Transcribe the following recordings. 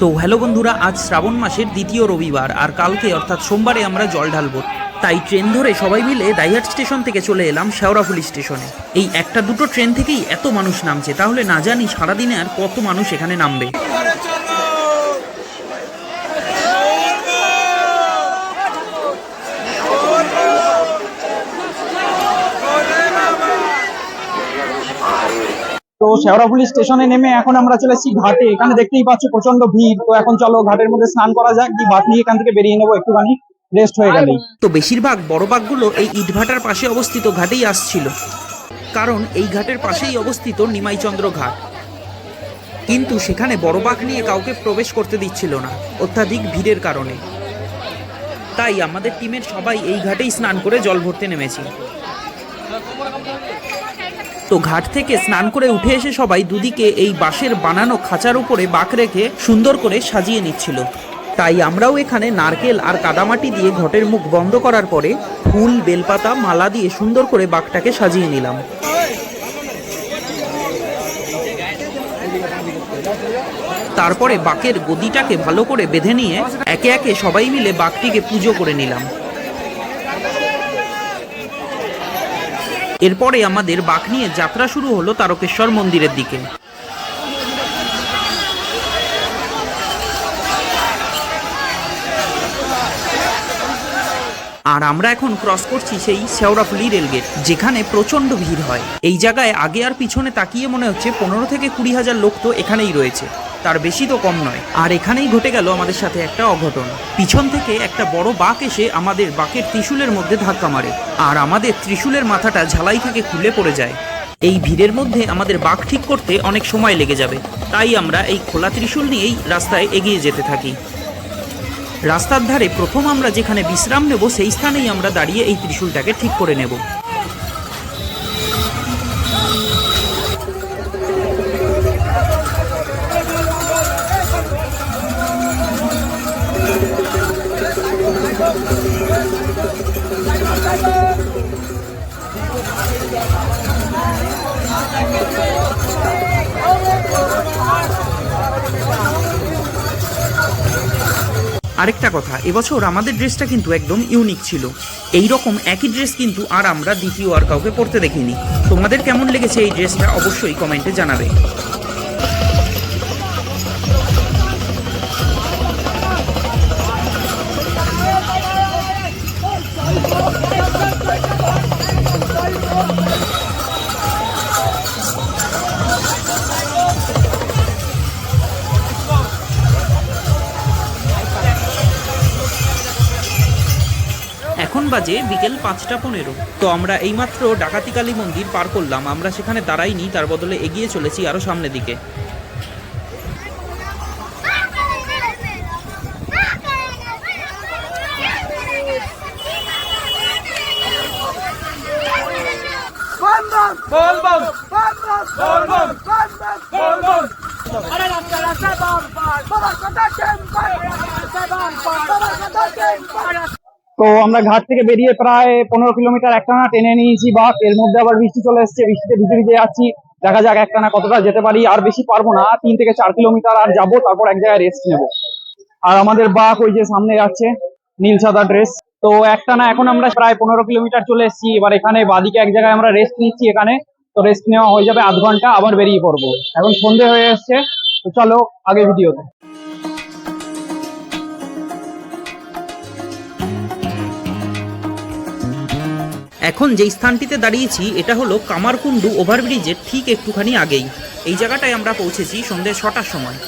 তো হ্যালো বন্ধুরা, আজ শ্রাবণ মাসের দ্বিতীয় রবিবার আর কালকে অর্থাৎ সোমবারে আমরা জল ঢালবো। তাই ট্রেন ধরে সবাই মিলে দাইহাট স্টেশন থেকে চলে এলাম শেওড়াফুলি স্টেশনে। এই একটা দুটো ট্রেন থেকেই এত মানুষ নামছে, তাহলে না জানি সারাদিনে আর কত মানুষ এখানে নামবে। তো শেওড়াফুলি স্টেশনে নেমে এখন আমরা চলে এসেছি ঘাটে। এখানে দেখতেই পাচ্ছ প্রচণ্ড ভিড়। তো এখন চলো ঘাটের মধ্যে স্নান করা যাক। কি বাট নিয়ে এখান থেকে বেরিয়ে নেব। একটুখানি রেস্ট হয়ে গেলেই। তো বেশিরভাগ বড় বাঘগুলো এই ইটভাটার পাশে অবস্থিত ঘাটেই আসছিল। কারণ এই ঘাটের পাশেই অবস্থিত নিমাইচন্দ্র ঘাট। কিন্তু সেখানে বড় বাঘ নিয়ে কাউকে প্রবেশ করতে দিচ্ছিল না, অত্যাধিক ভিড়ের কারণে। তাই আমাদের টিমের সবাই এই ঘাটেই স্নান করে জল ভরতে নেমেছি। তো ঘাট থেকে স্নান করে উঠে এসে সবাই দুদিকে এই বাঁশের বানানো খাঁচার উপরে বাঁক রেখে সুন্দর করে সাজিয়ে নিচ্ছিল। তাই আমরাও এখানে নারকেল আর কাদামাটি দিয়ে ঘটের মুখ বন্ধ করার পরে ফুল, বেলপাতা, মালা দিয়ে সুন্দর করে বাঘটাকে সাজিয়ে নিলাম। তারপরে বাকের গদিটাকে ভালো করে বেঁধে নিয়ে একে একে সবাই মিলে বাঘটিকে পুজো করে নিলাম। এরপরে আমাদের বাঘ নিয়ে যাত্রা শুরু হলো তারকেশ্বর মন্দিরের দিকে। আর আমরা এখন ক্রস করছি সেই শেওড়াফুলি রেলগেট, যেখানে প্রচণ্ড ভিড় হয়। এই জায়গায় আগে আর পিছনে তাকিয়ে মনে হচ্ছে পনেরো থেকে কুড়ি হাজার লোক তো এখানেই রয়েছে। তার বেশি তো কম নয়। আর এখানেই ঘটে গেল আমাদের সাথে একটা অঘটন। পিছন থেকে একটা বড় বাঘ এসে আমাদের বাঁকের ত্রিশূলের মধ্যে ধাক্কা মারে। আর আমাদের ত্রিশূলের মাথাটা ঝালাই থেকে খুলে পড়ে যায়। এই ভিড়ের মধ্যে আমাদের বাঘ ঠিক করতে অনেক সময় লেগে যাবে। তাই আমরা এই খোলা ত্রিশূল নিয়েই রাস্তায় এগিয়ে যেতে থাকি। রাস্তার ধারে প্রথম আমরা যেখানে বিশ্রাম নেব, সেই স্থানেই আমরা দাঁড়িয়ে এই ত্রিশূলটাকে ঠিক করে নেব। আরেকটা কথা, এবছর আমাদের ড্রেসটা কিন্তু একদম ইউনিক ছিল। এই রকম একই ড্রেস কিন্তু আর আমরা দ্বিতীয় আর কাউকে পরতে দেখিনি। তোমাদের কেমন লেগেছে এই ড্রেসটা অবশ্যই কমেন্টে জানাবে। বাজে বিকেল পাঁচটা পনেরো তো আমরা এইমাত্র ডাকাতি কালী মন্দির পার করলাম আমরা সেখানে দাঁড়াইনি তার বদলে এগিয়ে চলেছি আরও সামনের দিকে তো আমরা ঘাট থেকে বেরিয়ে প্রায় পনেরো কিলোমিটার একটানা টেনে নিয়েছি বাস। এর মধ্যে আবার বৃষ্টি চলে এসেছে, বৃষ্টিতে ভিজে ভিজে যাচ্ছি দেখা যাক একটানা কতটা যেতে পারি। আর বেশি পারব না, তিন থেকে চার কিলোমিটার আর যাব, তারপর এক জায়গায় রেস্ট নেব। আর আমাদের বাঘ ওই যে সামনে যাচ্ছে নীল সাদা ড্রেস তো একটানা এখন আমরা প্রায় পনেরো কিলোমিটার চলে এসেছি। এবার এখানে বাদিকে এক জায়গায় আমরা রেস্ট নিচ্ছি এখানে। তো রেস্ট নেওয়া হয়ে যাবে আধ ঘণ্টা, আবার বেরিয়ে পড়ব। এখন সন্ধে হয়ে এসছে, তো চলো আগে ভিডিওতে এখন যেই স্থানটিতে দাঁড়িয়েছি, এটা হলো কামারকুণ্ডু ওভারব্রিজের ঠিক একটুখানি আগেই। এই জায়গাটায় আমরা পৌঁছেছি সন্ধ্যে ছটার সময়।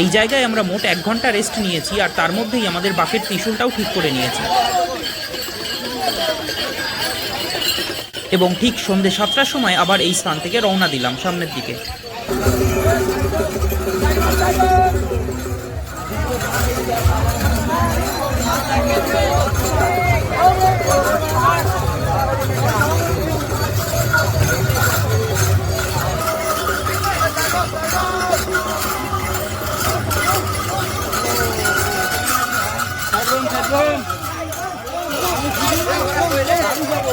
এই জায়গায় আমরা মোট এক ঘণ্টা রেস্ট নিয়েছি আর তার মধ্যেই আমাদের বাকের ত্রিশুলটাও ঠিক করে নিয়েছি। এবং ঠিক সন্ধ্যে সাতটার সময় আবার এই স্থান থেকে রওনা দিলাম সামনের দিকে। আমি যাব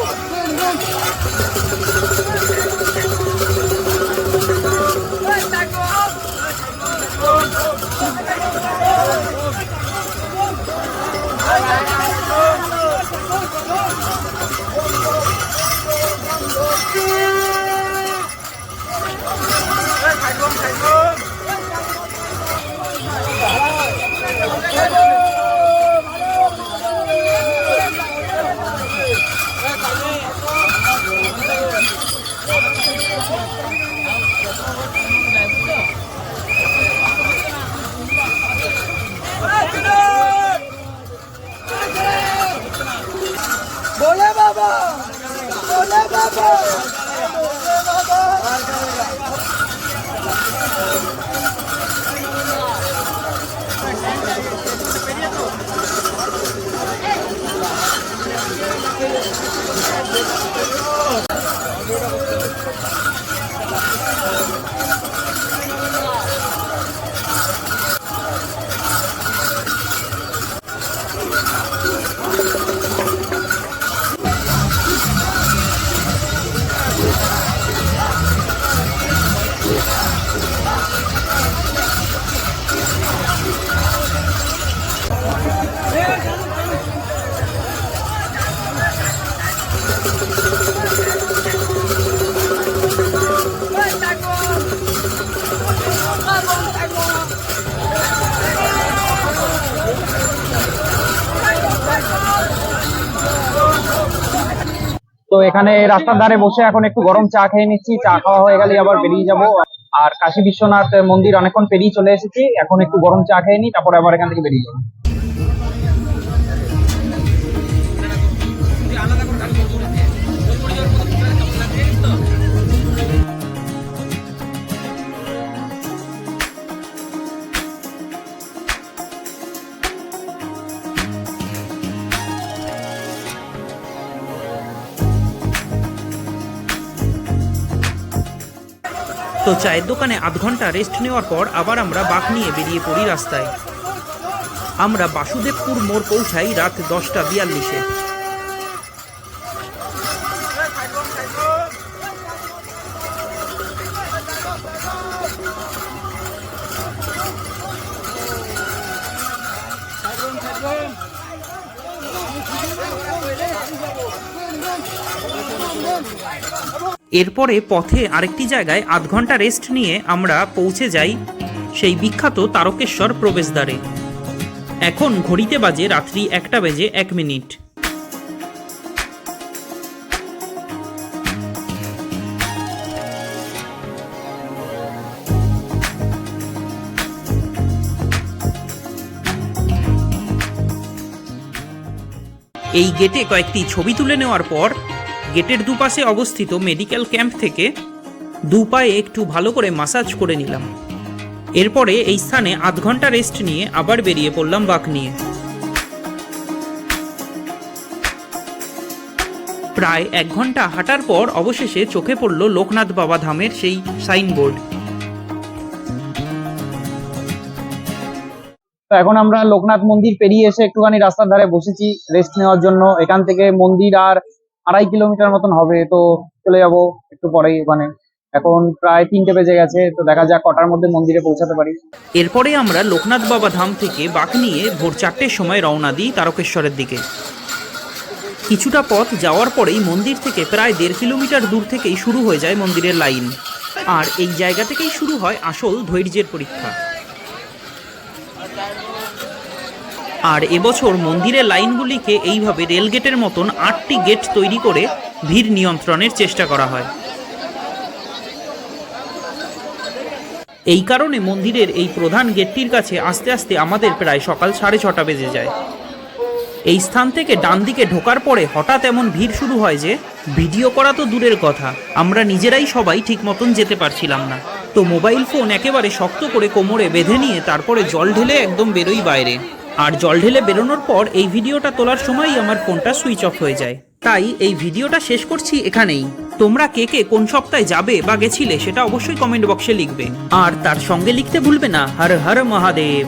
তো এখানে রাস্তার ধারে বসে এখন একটু গরম চা খেয়ে নিচ্ছি, চা খাওয়া হয়ে গেলে আবার বেরিয়ে যাব। আর কাশী বিশ্বনাথ মন্দির অনেকক্ষণ পেরিয়ে চলে এসেছি, এখন একটু গরম চা খেয়ে নিই, তারপরে আবার এখান থেকে বেরিয়ে যাব। তো চায়ের দোকানে আধ ঘণ্টা রেস্ট নেওয়ার পর আবার আমরা বাঘ নিয়ে বেরিয়ে পড়ি রাস্তায়। আমরা বাসুদেবপুর মোড় পৌঁছাই রাত দশটা বিয়াল্লিশে। এরপরে পথে আরেকটি জায়গায় আধ ঘণ্টা রেস্ট নিয়ে আমরা পৌঁছে যাই সেই বিখ্যাত তারকেশ্বর প্রবেশদ্বারে। এখন ঘড়িতে বাজে রাত্রি একটা বেজে এক মিনিট। এই গেটে কয়েকটি ছবি তুলে নেওয়ার পর গেটের দুপাশে অবস্থিত মেডিকেল ক্যাম্প থেকে দু পায়ে একটু ভালো করে মাসাজ করে নিলাম। এরপরে এই স্থানে আধ ঘণ্টা রেস্ট নিয়ে আবার বেরিয়ে পড়লাম বাঘ নিয়ে। প্রায় এক ঘণ্টা হাঁটার পর অবশেষে চোখে পড়ল লোকনাথ বাবা ধামের সেই সাইনবোর্ড। তো এখন আমরা লোকনাথ মন্দির পেরিয়ে এসে একটুখানি রাস্তার ধারে বসেছি রেস্ট নেওয়ার জন্য। এখান থেকে মন্দির আর আড়াই কিলোমিটার মতন হবে, তো চলে যাব একটু পরেই ওখানে। এখন প্রায় তিনটে বেজে গেছে, তো দেখা যাক কটার মধ্যে মন্দিরে পৌঁছাতে পারি। এরপরে আমরা লোকনাথ বাবা ধাম থেকে বাঁক নিয়ে ভোর চারটের সময় রওনা দিই তারকেশ্বরের দিকে। কিছুটা পথ যাওয়ার পরেই মন্দির থেকে প্রায় দেড় কিলোমিটার দূর থেকেই শুরু হয়ে যায় মন্দিরের লাইন। আর এই জায়গা থেকেই শুরু হয় আসল ধৈর্যের পরীক্ষা। আর এবছর মন্দিরের লাইনগুলিকে এইভাবে রেলগেটের মতন আটটি গেট তৈরি করে ভিড় নিয়ন্ত্রণের চেষ্টা করা হয়। এই কারণে মন্দিরের এই প্রধান গেটটির কাছে আস্তে আস্তে আমাদের প্রায় সকাল সাড়ে ছটা বেজে যায়। এই স্থান থেকে ডান দিকে ঢোকার পরে হঠাৎ এমন ভিড় শুরু হয় যে ভিডিও করা তো দূরের কথা, আমরা নিজেরাই সবাই ঠিক মতন যেতে পারছিলাম না। তো মোবাইল ফোন একেবারে শক্ত করে কোমরে বেঁধে নিয়ে তারপরে জল ঢেলে একদম বেরোই বাইরে। আর জল ঢেলে বেরোনোর পর এই ভিডিওটা তোলার সময়ই আমার ফোনটা সুইচ অফ হয়ে যায়। তাই এই ভিডিওটা শেষ করছি এখানেই। তোমরা কে কে কোন সপ্তাহে যাবে বা গেছিলে সেটা অবশ্যই কমেন্ট বক্সে লিখবে। আর তার সঙ্গে লিখতে ভুলবে না। হর হর মহাদেব।